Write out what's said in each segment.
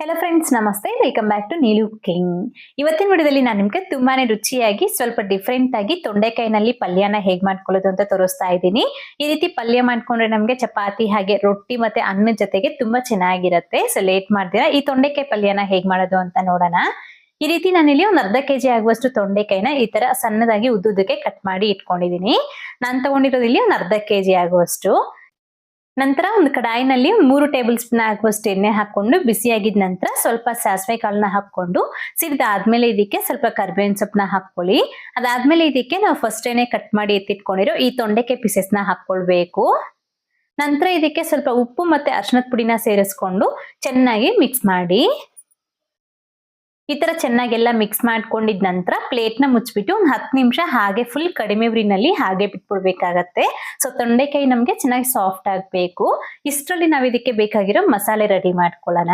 Hello friends ನಮಸ್ತೆ. Welcome back to Neelu cooking ಇವತ್ತಿನ ವಿಡಿಯೋದಲ್ಲಿ ನಾನು ನಿಮಗೆ ತುಂಬಾನೇ ರುಚಿಯಾಗಿ, ಸ್ವಲ್ಪ ಡಿಫ್ರೆಂಟ್ ಆಗಿ ತೊಂಡೆಕಾಯಿನಲ್ಲಿ ಪಲ್ಯನ ಹೇಗೆ ಮಾಡ್ಕೊಳ್ಳೋದು ಅಂತ ತೋರಿಸ್ತಾ ಇದ್ದೀನಿ. ಈ ರೀತಿ ಪಲ್ಯ ಮಾಡ್ಕೊಂಡ್ರೆ ನಮಗೆ ಚಪಾತಿ ಹಾಗೆ ರೊಟ್ಟಿ ಮತ್ತೆ ಅನ್ನದ ಜೊತೆಗೆ ತುಂಬಾ ಚೆನ್ನಾಗಿರುತ್ತೆ. ಸೊ ಲೇಟ್ ಮಾಡ್ತೀರಾ? ಈ ತೊಂಡೆಕಾಯಿ ಪಲ್ಯನ ಹೇಗೆ ಮಾಡೋದು ಅಂತ ನೋಡೋಣ. ಈ ರೀತಿ ನಾನಿಲ್ಲಿ ಒಂದು ಅರ್ಧ ಕೆಜಿ ಆಗುವಷ್ಟು ತೊಂಡೆಕಾಯಿನ ಈ ತರ ಸಣ್ಣದಾಗಿ ಉದ್ದುದಕ್ಕೆ ಕಟ್ ಮಾಡಿ ಇಟ್ಕೊಂಡಿದ್ದೀನಿ. ನಾನು ತಗೊಂಡಿರೋದು ಇಲ್ಲಿ ಒಂದು ಅರ್ಧ ಕೆಜಿ ಆಗುವಷ್ಟು. ನಂತರ ಒಂದು ಕಡಾಯಿನಲ್ಲಿ ಮೂರು ಟೇಬಲ್ ಸ್ಪೂನ್ ಆಗುವಷ್ಟು ಎಣ್ಣೆ ಹಾಕೊಂಡು ಬಿಸಿಯಾಗಿದ ನಂತರ ಸ್ವಲ್ಪ ಸಾಸಿವೆ ಕಾಳನ್ನ ಹಾಕೊಂಡು ಸಿಡಿದಾದ್ಮೇಲೆ ಇದಕ್ಕೆ ಸ್ವಲ್ಪ ಕರ್ಬೇವಿನ ಸೊಪ್ಪನ್ನ ಹಾಕೊಳ್ಳಿ ಅದಾದ್ಮೇಲೆ ಇದಕ್ಕೆ ನಾವು ಫಸ್ಟ್ ಏನೇ ಕಟ್ ಮಾಡಿ ಎತ್ತಿಟ್ಕೊಂಡಿರೋ ಈ ತೊಂಡೆಕಾಯಿ ಪೀಸಸ್ನ ಹಾಕೊಳ್ಬೇಕು ನಂತರ ಇದಕ್ಕೆ ಸ್ವಲ್ಪ ಉಪ್ಪು ಮತ್ತೆ ಅರ್ಶಿನದ ಪುಡಿನ ಸೇರಿಸ್ಕೊಂಡು ಚೆನ್ನಾಗಿ ಮಿಕ್ಸ್ ಮಾಡಿ. ಈ ತರ ಚೆನ್ನಾಗೆಲ್ಲ ಮಿಕ್ಸ್ ಮಾಡ್ಕೊಂಡಿದ ನಂತರ ಪ್ಲೇಟ್ನ ಮುಚ್ಚಿಬಿಟ್ಟು ಒಂದು ಹತ್ತು ನಿಮಿಷ ಹಾಗೆ ಫುಲ್ ಕಡಿಮೆ ಉರಿನಲ್ಲಿ ಹಾಗೆ ಬಿಟ್ಬಿಡ್ಬೇಕಾಗತ್ತೆ. ಸೊ ತೊಂಡೆಕಾಯಿ ನಮಗೆ ಚೆನ್ನಾಗಿ ಸಾಫ್ಟ್ ಆಗಬೇಕು. ಇಷ್ಟರಲ್ಲಿ ನಾವು ಇದಕ್ಕೆ ಬೇಕಾಗಿರೋ ಮಸಾಲೆ ರೆಡಿ ಮಾಡ್ಕೊಳ್ಳೋಣ.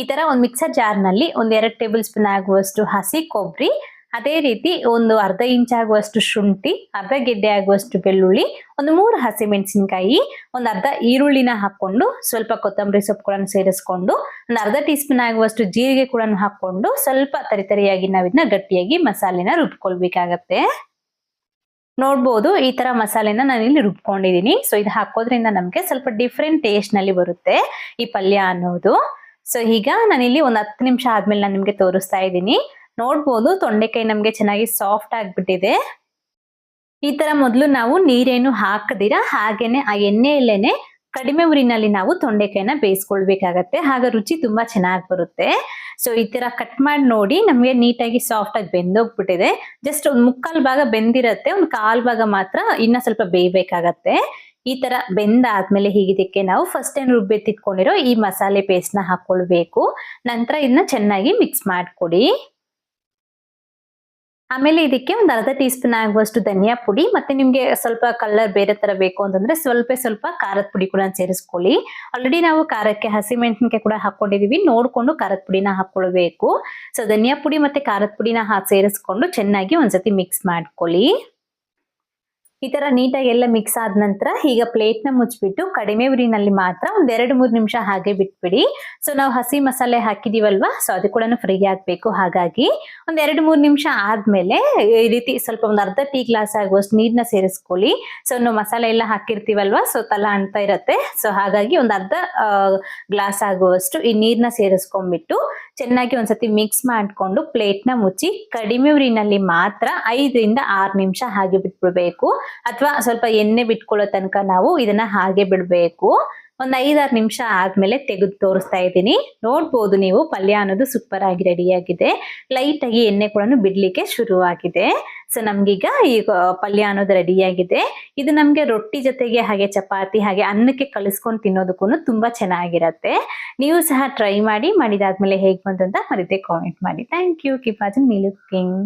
ಈ ತರ ಒಂದು ಮಿಕ್ಸರ್ ಜಾರ್ನಲ್ಲಿ ಒಂದ್ ಎರಡು ಟೇಬಲ್ ಸ್ಪೂನ್ ಆಗುವಷ್ಟು ಹಸಿ ಕೊಬ್ಬರಿ ಅದೇ ರೀತಿ ಒಂದು ಅರ್ಧ ಇಂಚ್ ಆಗುವಷ್ಟು ಶುಂಠಿ, ಅರ್ಧ ಗೆಡ್ಡೆ ಆಗುವಷ್ಟು ಬೆಳ್ಳುಳ್ಳಿ, ಒಂದು ಮೂರು ಹಸಿ ಮೆಣಸಿನಕಾಯಿ, ಒಂದು ಅರ್ಧ ಈರುಳ್ಳಿನ ಹಾಕೊಂಡು ಸ್ವಲ್ಪ ಕೊತ್ತಂಬರಿ ಸೊಪ್ಪುಗಳನ್ನು ಸೇರಿಸ್ಕೊಂಡು, ಒಂದು ಅರ್ಧ ಟೀ ಸ್ಪೂನ್ ಆಗುವಷ್ಟು ಜೀರಿಗೆ ಕೂಡ ಹಾಕೊಂಡು ಸ್ವಲ್ಪ ತರಿತರಿಯಾಗಿ ನಾವು ಇದನ್ನ ಗಟ್ಟಿಯಾಗಿ ಮಸಾಲೆನ ರುಬ್ಕೊಳ್ಬೇಕಾಗತ್ತೆ. ನೋಡ್ಬೋದು ಈ ತರ ಮಸಾಲೆನ ನಾನು ಇಲ್ಲಿ ರುಬ್ಕೊಂಡಿದ್ದೀನಿ. ಸೊ ಇದು ಹಾಕೋದ್ರಿಂದ ನಮಗೆ ಸ್ವಲ್ಪ ಡಿಫ್ರೆಂಟ್ ಟೇಸ್ಟ್ನಲ್ಲಿ ಬರುತ್ತೆ ಈ ಪಲ್ಯ ಅನ್ನೋದು. ಸೊ ಈಗ ನಾನಿಲ್ಲಿ ಒಂದು ಹತ್ತು ನಿಮಿಷ ಆದ್ಮೇಲೆ ನಾನು ನಿಮ್ಗೆ ತೋರಿಸ್ತಾ ಇದ್ದೀನಿ. ನೋಡ್ಬೋದು. ತೊಂಡೆಕಾಯಿ ನಮಗೆ ಚೆನ್ನಾಗಿ ಸಾಫ್ಟ್ ಆಗಿಬಿಟ್ಟಿದೆ. ಈ ತರ ಮೊದಲು ನಾವು ನೀರೇನು ಹಾಕದಿರ, ಹಾಗೇನೆ ಆ ಎಣ್ಣೆಯಲ್ಲೇನೆ ಕಡಿಮೆ ಊರಿನಲ್ಲಿ ನಾವು ತೊಂಡೆಕಾಯಿನ ಬೇಯಿಸ್ಕೊಳ್ಬೇಕಾಗತ್ತೆ. ಆಗ ರುಚಿ ತುಂಬಾ ಚೆನ್ನಾಗಿ ಬರುತ್ತೆ. ಸೊ ಈ ತರ ಕಟ್ ಮಾಡಿ ನೋಡಿ ನಮಗೆ ನೀಟಾಗಿ ಸಾಫ್ಟ್ ಆಗಿ ಬೆಂದೋಗ್ಬಿಟ್ಟಿದೆ. ಜಸ್ಟ್ ಒಂದು ಮುಕ್ಕಾಲು ಭಾಗ ಬೆಂದಿರತ್ತೆ. ಒಂದು ಕಾಲು ಭಾಗ ಮಾತ್ರ ಇನ್ನ ಸ್ವಲ್ಪ ಬೇಯಬೇಕಾಗತ್ತೆ. ಈ ತರ ಬೆಂದಾದ್ಮೇಲೆ ಹೀಗಿದಕ್ಕೆ ನಾವು ಫಸ್ಟ್ ಏನ್ ರುಬ್ಬೆತ್ತಿಟ್ಕೊಂಡಿರೋ ಈ ಮಸಾಲೆ ಪೇಸ್ಟ್ನ ಹಾಕೊಳ್ಬೇಕು. ನಂತರ ಇದನ್ನ ಚೆನ್ನಾಗಿ ಮಿಕ್ಸ್ ಮಾಡ್ಕೊಡಿ. ಆಮೇಲೆ ಇದಕ್ಕೆ ಒಂದು ಅರ್ಧ ಟೀ ಸ್ಪೂನ್ ಆಗುವಷ್ಟು ಧನಿಯಾ ಪುಡಿ ಮತ್ತೆ ನಿಮ್ಗೆ ಸ್ವಲ್ಪ ಕಲರ್ ಬೇರೆ ತರ ಬೇಕು ಅಂತಂದ್ರೆ ಸ್ವಲ್ಪ ಸ್ವಲ್ಪ ಖಾರದ ಪುಡಿ ಕೂಡ ಸೇರಿಸ್ಕೊಳ್ಳಿ. ಆಲ್ರೆಡಿ ನಾವು ಖಾರಕ್ಕೆ ಹಸಿಮೆಣಸಿನಕಾಯಿ ಕೂಡ ಹಾಕೊಂಡಿದೀವಿ. ನೋಡ್ಕೊಂಡು ಖಾರದ ಪುಡಿನ ಹಾಕೊಳ್ಬೇಕು. ಸೊ ಧನಿಯಾ ಪುಡಿ ಮತ್ತೆ ಖಾರದ ಪುಡಿನ ಸೇರಿಸ್ಕೊಂಡು ಚೆನ್ನಾಗಿ ಒಂದ್ಸತಿ ಮಿಕ್ಸ್ ಮಾಡ್ಕೊಳ್ಳಿ. ಈ ತರ ನೀಟಾಗಿ ಎಲ್ಲ ಮಿಕ್ಸ್ ಆದ ನಂತರ ಈಗ ಪ್ಲೇಟ್ನ ಮುಚ್ಚಿಬಿಟ್ಟು ಕಡಿಮೆ ಉರಿನಲ್ಲಿ ಮಾತ್ರ ಒಂದೆರಡು ಮೂರು ನಿಮಿಷ ಹಾಗೆ ಬಿಟ್ಬಿಡಿ. ಸೊ ನಾವು ಹಸಿ ಮಸಾಲೆ ಹಾಕಿದೀವಲ್ವಾ? ಸೊ ಅದು ಕೂಡ ಫ್ರೈ ಆಗಬೇಕು. ಹಾಗಾಗಿ ಒಂದ್ ಎರಡು ಮೂರು ನಿಮಿಷ ಆದ್ಮೇಲೆ ಈ ರೀತಿ ಸ್ವಲ್ಪ ಒಂದು ಅರ್ಧ ಟೀ ಗ್ಲಾಸ್ ಆಗುವಷ್ಟು ನೀರನ್ನ ಸೇರಿಸ್ಕೊಳ್ಳಿ. ಸೊ ನಾವು ಮಸಾಲೆ ಎಲ್ಲ ಹಾಕಿರ್ತೀವಲ್ವಾ? ಸೊ ತಲ ಅಂತ ಇರತ್ತೆ. ಸೊ ಹಾಗಾಗಿ ಒಂದು ಅರ್ಧ ಗ್ಲಾಸ್ ಆಗುವಷ್ಟು ಈ ನೀರನ್ನ ಸೇರಿಸ್ಕೊಂಡ್ಬಿಟ್ಟು ಚೆನ್ನಾಗಿ ಒಂದ್ಸತಿ ಮಿಕ್ಸ್ ಮಾಡಿಕೊಂಡು ಪ್ಲೇಟ್ನ ಮುಚ್ಚಿ ಕಡಿಮೆ ಉರಿನಲ್ಲಿ ಮಾತ್ರ ಐದರಿಂದ ಆರು ನಿಮಿಷ ಹಾಗೆ ಬಿಟ್ಬಿಡ್ಬೇಕು. ಅಥವಾ ಸ್ವಲ್ಪ ಎಣ್ಣೆ ಬಿಟ್ಕೊಳ್ಳೋ ತನಕ ನಾವು ಇದನ್ನ ಹಾಗೆ ಬಿಡ್ಬೇಕು. ಒಂದ್ ಐದಾರು ನಿಮಿಷ ಆದ್ಮೇಲೆ ತೆಗೆದು ತೋರಿಸ್ತಾ ಇದ್ದೀನಿ. ನೋಡ್ಬೋದು ನೀವು, ಪಲ್ಯ ಅನ್ನೋದು ಸೂಪರ್ ಆಗಿ ರೆಡಿ ಆಗಿದೆ. ಲೈಟ್ ಆಗಿ ಎಣ್ಣೆ ಕೂಡ ಬಿಡ್ಲಿಕ್ಕೆ ಶುರುವಾಗಿದೆ. ಸೊ ನಮ್ಗೀಗ ಈ ಪಲ್ಯ ಅನ್ನೋದು ರೆಡಿ ಆಗಿದೆ. ಇದು ನಮ್ಗೆ ರೊಟ್ಟಿ ಜೊತೆಗೆ ಹಾಗೆ ಚಪಾತಿ ಹಾಗೆ ಅನ್ನಕ್ಕೆ ಕಲಿಸ್ಕೊಂಡು ತಿನ್ನೋದಕ್ಕೂ ತುಂಬಾ ಚೆನ್ನಾಗಿರತ್ತೆ. ನೀವು ಸಹ ಟ್ರೈ ಮಾಡಿ, ಮಾಡಿದಾದ್ಮೇಲೆ ಹೇಗ್ ಬಂತು ಅಂತ ಕಾಮೆಂಟ್ ಮಾಡಿ. ಥ್ಯಾಂಕ್ ಯು ಕಿಪಾಜನ್ ನೀಲು ಕುಕಿಂಗ್